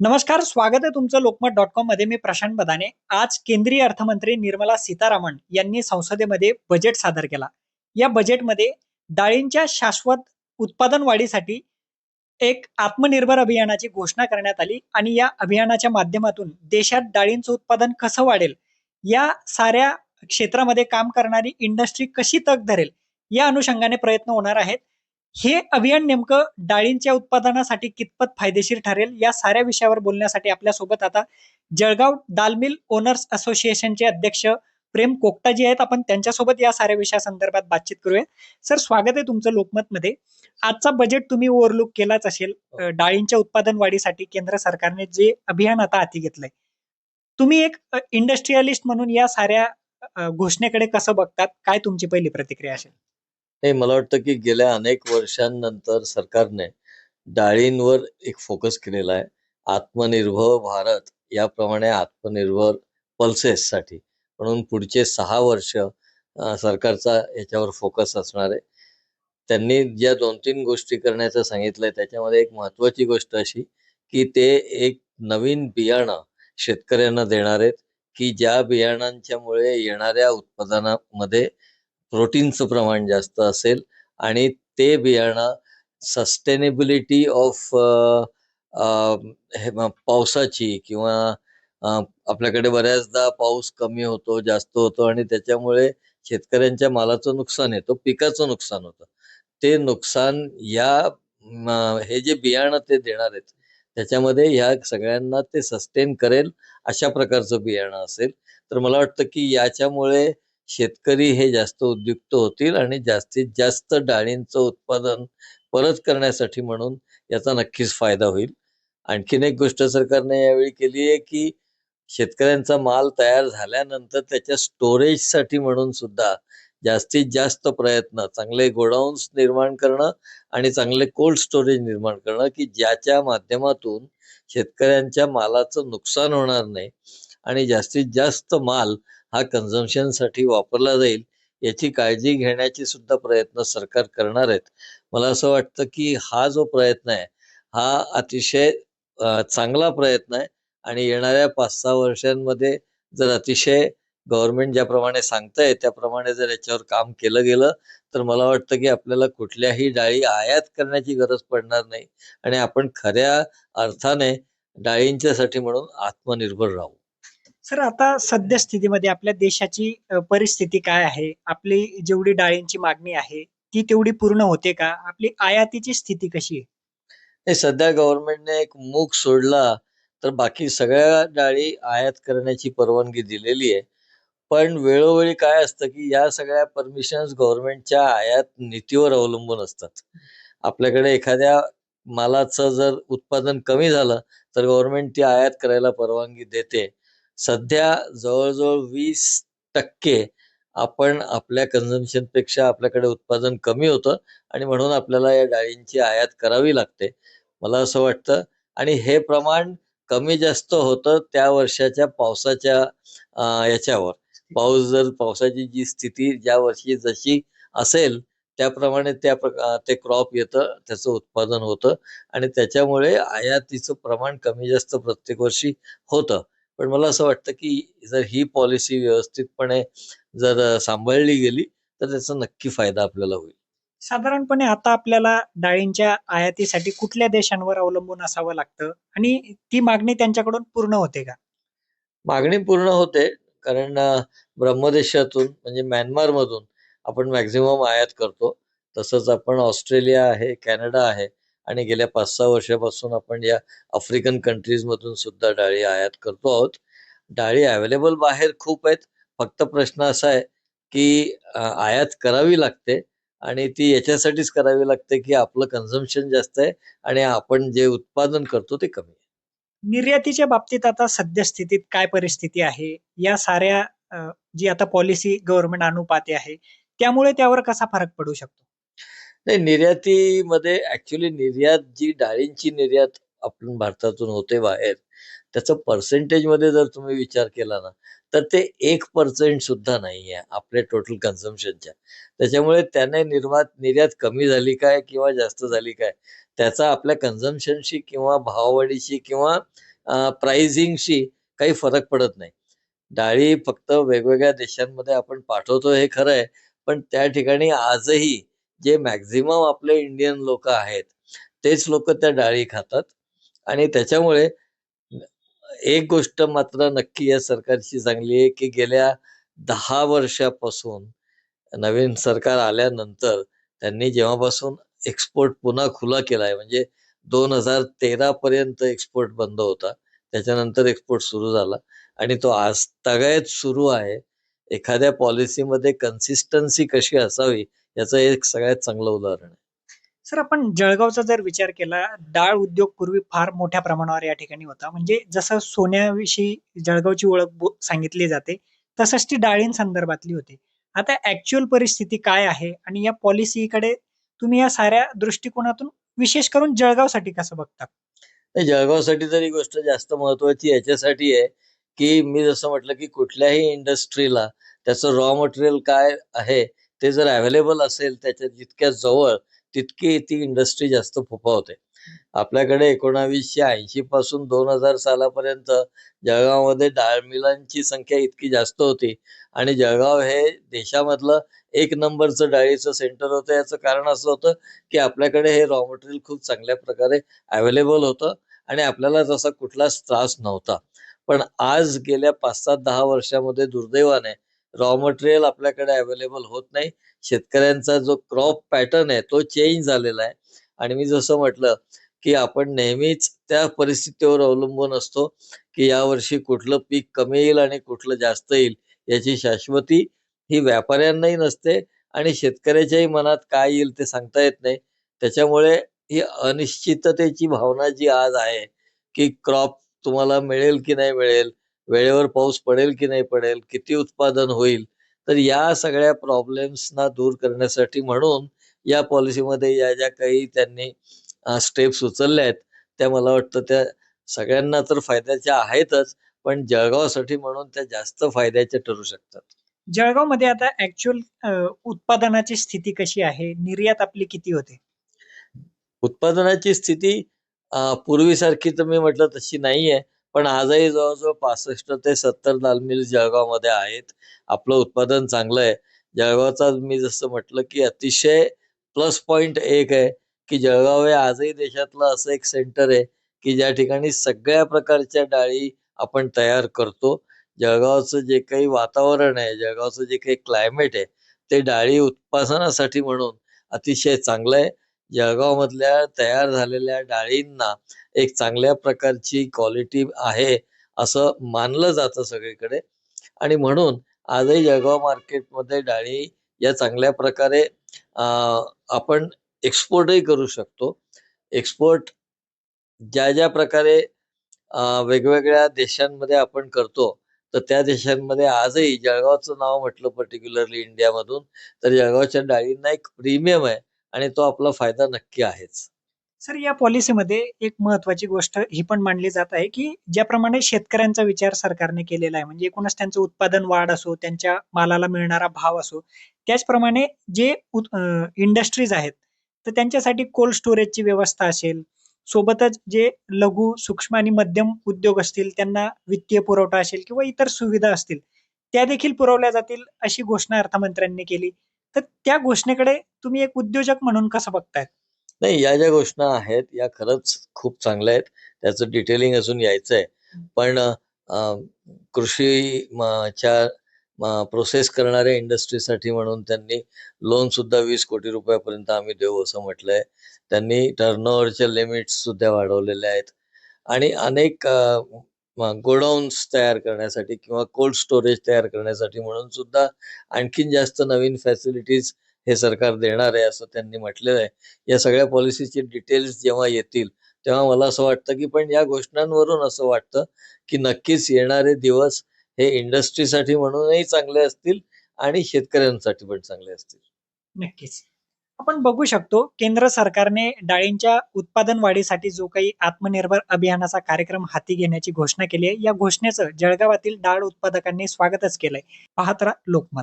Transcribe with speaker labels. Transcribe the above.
Speaker 1: नमस्कार स्वागत आहे तुमचं लोकमत डॉट कॉममध्ये. मी प्रशांत बदाने. आज केंद्रीय अर्थमंत्री निर्मला सीतारामन यांनी संसदेमध्ये बजेट सादर केला. या बजेटमध्ये डाळींच्या शाश्वत उत्पादन वाढीसाठी एक आत्मनिर्भर अभियानाची घोषणा करण्यात आली आणि या अभियानाच्या माध्यमातून देशात डाळींचं उत्पादन कसं वाढेल या साऱ्या क्षेत्रामध्ये काम करणारी इंडस्ट्री कशी तग धरेल या अनुषंगाने प्रयत्न होणार आहेत. हे अभियान नेमकं डाळींच्या उत्पादनासाठी कितपत फायदेशीर ठरेल? या साऱ्या विषयावर बोलण्यासाठी आपल्यासोबत आता जळगाव डालमिल ओनर्स असोसिएशनचे अध्यक्ष प्रेम कोकटाजी आहेत. आपण त्यांच्यासोबत या साऱ्या विषयासंदर्भात बातचीत करूया सर स्वागत आहे तुमचं लोकमत मध्ये आजचा बजेट तुम्ही ओव्हरलुक केलाच असेल डाळींच्या उत्पादन वाढीसाठी केंद्र सरकारने जे अभियान आता हाती घेतलंय. तुम्ही एक इंडस्ट्रियलिस्ट म्हणून या साऱ्या घोषणेकडे कसं बघतात? काय तुमची पहिली प्रतिक्रिया असेल?
Speaker 2: नाही मला वाटतं की गेल्या अनेक वर्षांनंतर सरकारने डाळींवर एक फोकस केलेला आहे. आत्मनिर्भर भारत याप्रमाणे आत्मनिर्भर पल्सेस साठी. म्हणून पुढचे सहा वर्ष सरकारचा याच्यावर फोकस असणार आहे. त्यांनी ज्या दोन तीन गोष्टी करण्याचं सांगितलंय त्याच्यामध्ये एक महत्वाची गोष्ट अशी की ते एक नवीन बियाणं शेतकऱ्यांना देणार आहेत की ज्या बियाणांच्यामुळे येणाऱ्या उत्पादनामध्ये प्रोटीनचं प्रमाण जास्त असेल आणि ते बियाणं सस्टेनेबिलिटी ऑफ पावसाची किंवा आपल्याकडे बऱ्याचदा पाऊस कमी होतो जास्त होतो आणि त्याच्यामुळे शेतकऱ्यांच्या मालाचं नुकसान येतो पिकाचं नुकसान होतं. ते नुकसान या हे जे बियाणं ते देणार आहेत त्याच्यामध्ये ह्या सगळ्यांना ते सस्टेन करेल अशा प्रकारचं बियाणं असेल. तर मला वाटतं की याच्यामुळे शेतकरी हे जास्त उद्युक्त होतील आणि जास्तीत जास्त डाळींचं उत्पादन परत करण्यासाठी म्हणून याचा नक्कीच फायदा होईल. आणखीन एक गोष्ट सरकारने यावेळी केली आहे की शेतकऱ्यांचा माल तयार झाल्यानंतर त्याच्या स्टोरेजसाठी म्हणून सुद्धा जास्तीत जास्त प्रयत्न चांगले गोडाऊन्स निर्माण करणं आणि चांगले कोल्ड स्टोरेज निर्माण करणं की ज्याच्या माध्यमातून शेतकऱ्यांच्या मालाचं नुकसान होणार नाही आणि जास्तीत जास्त माल हा कन्झम्पशनसाठी साठी वापरला जाईल याची काळजी घेण्याचे सुद्धा प्रयत्न सरकार करणार आहेत. मला असं वाटतं की हा जो प्रयत्न आहे हा अतिशय चांगला प्रयत्न आहे आणि येणाऱ्या पाच सहा वर्षांमध्ये जर अतिशय गव्हर्नमेंट ज्याप्रमाणे सांगतंय त्याप्रमाणे जर याच्यावर काम केलं गेलं तर मला वाटतं की आपल्याला कुठल्याही डाळी आयात करण्याची गरज पडणार नाही आणि आपण खऱ्या अर्थाने डाळींच्यासाठी म्हणून आत्मनिर्भर राहू.
Speaker 1: सर आता सध्या स्थितीमध्ये आपल्या देशाची परिस्थिती काय आहे? आपली जेवढी डाळींची मागणी आहे ती तेवढी पूर्ण होते का? आपली आयातीची स्थिती कशी आहे?
Speaker 2: सध्या गव्हर्नमेंटने एक मूग सोडला तर बाकी सगळ्या डाळी आयात करण्याची परवानगी दिलेली आहे. पण वेळोवेळी काय असतं की या सगळ्या परमिशन्स गव्हर्नमेंटच्या आयात नीतीवर अवलंबून असतात. आपल्याकडे एखाद्या मालाचं जर उत्पादन कमी झालं तर गव्हर्नमेंट ती आयात करायला परवानगी देते. सध्या जवळजवळ वीस टक्के आपण आपल्या consumption पेक्षा आपल्याकडे उत्पादन कमी होतं आणि म्हणून आपल्याला या डाळींची आयात करावी लागते. मला असं वाटतं. आणि हे प्रमाण कमी जास्त होतं त्या वर्षाच्या पावसाच्या याच्यावर. पाऊस जर पावसाची जी स्थिती ज्या वर्षी जशी असेल त्याप्रमाणे त्या ते क्रॉप येतं त्याचं उत्पादन होतं आणि त्याच्यामुळे आयातीचं प्रमाण कमी जास्त प्रत्येक वर्षी होतं. पण मला असं वाटतं की जर ही पॉलिसी व्यवस्थितपणे जर सांभाळली गेली तर त्याचा नक्की फायदा आपल्याला होईल.
Speaker 1: साधारणपणे आता आपल्याला डाळींच्या आयातीसाठी कुठल्या देशांवर अवलंबून असावं लागतं? आणि ती मागणी त्यांच्याकडून पूर्ण होते का?
Speaker 2: मागणी पूर्ण होते कारण ब्रह्मदेशातून म्हणजे म्यानमार मधून आपण मॅक्झिमम आयात करतो. तसंच आपण ऑस्ट्रेलिया आहे कॅनडा आहे आणि गेल्या पाच सहा वर्षापासून आपण या आफ्रिकन कंट्रीज मधून सुद्धा डाळी आयात करतो आहोत. डाळी अवेलेबल बाहेर खूप आहेत. फक्त प्रश्न असा आहे की आयात करावी लागते आणि ती याच्यासाठीच करावी लागते की आपलं कन्झम्पशन जास्त आहे आणि आपण जे उत्पादन करतो ते कमी आहे.
Speaker 1: निर्यातीच्या बाबतीत आता सद्यस्थितीत काय परिस्थिती आहे? या साऱ्या जी आता पॉलिसी गव्हर्नमेंट आणू पाहते आहे त्यामुळे त्यावर कसा फरक पडू शकतो?
Speaker 2: नाही निर्यातीमध्ये ऍक्च्युली निर्यात जी डाळींची निर्यात आपण भारतातून होते बाहेर त्याचं पर्सेंटेजमध्ये जर तुम्ही विचार केला ना तर ते एक पर्सेंट सुद्धा नाही आहे आपल्या टोटल कन्झम्पशनच्या त्याच्यामुळे त्याने निर्मात निर्यात कमी झाली काय किंवा जास्त झाली काय त्याचा आपल्या कन्झम्पशनशी किंवा भाववाढीशी किंवा प्राइसिंगशी काही फरक पडत नाही. डाळी फक्त वेगवेगळ्या देशांमध्ये आपण पाठवतो हे खरं आहे पण त्या ठिकाणी आजही जे मॅक्झिमम आपले इंडियन लोक आहेत तेच लोक त्या डाळी खातात. आणि त्याच्यामुळे एक गोष्ट मात्र नक्की या सरकारची चांगली आहे की गेल्या दहा वर्षापासून नवीन सरकार आल्यानंतर त्यांनी जेव्हापासून एक्सपोर्ट पुन्हा खुला केला आहे म्हणजे दोन हजार तेरा पर्यंत एक्सपोर्ट बंद होता. त्याच्यानंतर एक्सपोर्ट सुरू झाला. आणि तो आज तगायत सुरू आहे. एखाद्या पॉलिसीमध्ये कन्सिस्टन्सी कशी असावी याचं एक सगळ्यात चांगलं उदाहरण आहे.
Speaker 1: सर आपण जळगावचा जर विचार केला डाळ उद्योग पूर्वी फार मोठ्या प्रमाणावर या ठिकाणी होता. म्हणजे जसं सोन्याविषयी जळगावची ओळख सांगितली जाते तसंच ती डाळींसंदर्भातली होती. आता ऍक्च्युअल परिस्थिती काय आहे आणि या पॉलिसीकडे तुम्ही या साऱ्या दृष्टिकोनातून विशेष करून जळगावसाठी कसं बघता?
Speaker 2: नाही, जळगावसाठी तर ही गोष्ट जास्त महत्वाची याच्यासाठी आहे की मी जसं म्हटलं की कुठल्याही इंडस्ट्रीला त्याचं रॉ मटेरियल काय आहे ते जर अवेलेबल असेल त्याच्या जितक्या जवळ तितकी ती इंडस्ट्री जास्त फोफावते. आपल्याकडे एकोणावीसशे ऐंशी पासून दोन हजार सालापर्यंत जळगावमध्ये डाळ मिलांची संख्या इतकी जास्त होती. आणि जळगाव हे देशामधलं एक नंबरचं डाळीचं सेंटर होतं. याचं कारण असं होतं की आपल्याकडे हे रॉ मटेरियल खूप चांगल्या प्रकारे अवेलेबल होतं आणि आपल्याला तसा कुठलाच त्रास नव्हता. पण आज गेल्या पाच सात दहा वर्षामध्ये दुर्दैवाने रॉ मटेरियल आपल्याकडे अवेलेबल होत नाही. शेतकऱ्यांचा जो क्रॉप पॅटर्न आहे तो चेंज झालेला आहे. आणि मी जसं म्हटलं की आपण नेहमीच त्या परिस्थितीवर अवलंबून असतो की यावर्षी कुठलं पीक कमी येईल आणि कुठलं जास्त येईल याची शाश्वती ही व्यापाऱ्यांनाही नसते आणि शेतकऱ्याच्याही मनात काय येईल ते सांगता येत नाही. त्याच्यामुळे ही अनिश्चिततेची भावना जी आज आहे की क्रॉप तुम्हाला मिळेल की नाही मिळेल वेळेवर पाऊस पडेल की नाही पडेल किती उत्पादन होईल तर या सगळ्या प्रॉब्लेम्सना दूर करण्यासाठी म्हणून या पॉलिसीमध्ये या ज्या काही त्यांनी स्टेप्स उचलल्या आहेत त्या मला वाटतं त्या सगळ्यांना तर फायद्याच्या आहेतच पण जळगावसाठी म्हणून त्या जास्त फायद्याच्या ठरू शकतात.
Speaker 1: जळगावमध्ये आता ऍक्च्युअल उत्पादनाची स्थिती कशी आहे? निर्यात आपली किती होते?
Speaker 2: उत्पादनाची स्थिती पूर्वीसारखी तर मी म्हटलं तशी नाहीये पण आजही जवळजवळ पासष्ट ते सत्तर दालमिल जळगावमध्ये आहेत. आपलं उत्पादन चांगलं आहे. जळगावचा मी जसं म्हटलं की अतिशय प्लस पॉइंट एक आहे की जळगाव हे आजही देशातलं असं एक सेंटर आहे की ज्या ठिकाणी सगळ्या प्रकारच्या डाळी आपण तयार करतो. जळगावचं जे काही वातावरण आहे जळगावचं जे काही क्लायमेट आहे ते डाळी उत्पादनासाठी म्हणून अतिशय चांगलं आहे. जळगाव मधल्या तयार झालेल्या डाळींना एक चांगल्या प्रकारची क्वालिटी आहे असं मानलं जातं सगळीकडे. आणि म्हणून आजही जळगाव मार्केटमध्ये डाळी या चांगल्या प्रकारे आपण एक्सपोर्टही करू शकतो. एक्सपोर्ट ज्या ज्या प्रकारे वेगवेगळ्या देशांमध्ये आपण करतो तर त्या देशांमध्ये आजही जळगावचं नाव म्हटलं पर्टिक्युलरली इंडियामधून तर जळगावच्या डाळींना एक प्रीमियम आहे. आणि तो आपला फायदा नक्की आहेच.
Speaker 1: सर या पॉलिसीमध्ये एक महत्वाची गोष्ट ही पण मांडली जात आहे की ज्याप्रमाणे शेतकऱ्यांचा विचार सरकारने केलेला आहे म्हणजे एकूणच त्यांचं उत्पादन वाढ असो त्यांच्या मालाला मिळणारा भाव असो त्याचप्रमाणे जे इंडस्ट्रीज आहेत तर त्यांच्यासाठी कोल्ड स्टोरेजची व्यवस्था असेल सोबतच जे लघु सूक्ष्म आणि मध्यम उद्योग असतील त्यांना वित्तीय पुरवठा असेल किंवा इतर सुविधा असतील त्या देखील पुरवल्या जातील अशी घोषणा अर्थमंत्र्यांनी केली. तर त्या घोषणेकडे तुम्ही एक उद्योजक म्हणून कसं बघताय
Speaker 2: नाही या ज्या घोषणा आहेत या खरंच खूप चांगल्या आहेत. त्याचं डिटेलिंग अजून यायचं आहे पण कृषी च्या प्रोसेस करणाऱ्या इंडस्ट्रीसाठी म्हणून त्यांनी लोन सुद्धा वीस कोटी रुपयापर्यंत आम्ही देऊ असं म्हटलंय. त्यांनी टर्नओव्हरच्या लिमिट्स सुद्धा वाढवलेल्या आहेत. आणि अनेक गोडाऊन्स तयार करण्यासाठी किंवा कोल्ड स्टोरेज तयार करण्यासाठी म्हणून सुद्धा आणखीन जास्त नवीन फॅसिलिटीज हे सरकार देणार आहे असं त्यांनी म्हटलेलं आहे. या सगळ्या पॉलिसीचे डिटेल्स जेव्हा येतील तेव्हा मला असं वाटतं की पण या घोषणांवरून असं वाटतं की नक्कीच येणारे दिवस हे इंडस्ट्रीसाठी म्हणूनही चांगले असतील आणि शेतकऱ्यांसाठी पण चांगले असतील.
Speaker 1: नक्कीच. आपण बघू शकतो केंद्र सरकारने डाळींच्या उत्पादन वाढीसाठी जो काही आत्मनिर्भर अभियानाचा कार्यक्रम हाती घेण्याची घोषणा केली आहे या घोषणेचं जळगावातील डाळ उत्पादकांनी स्वागतच केलंय. पाहतरा लोकमत.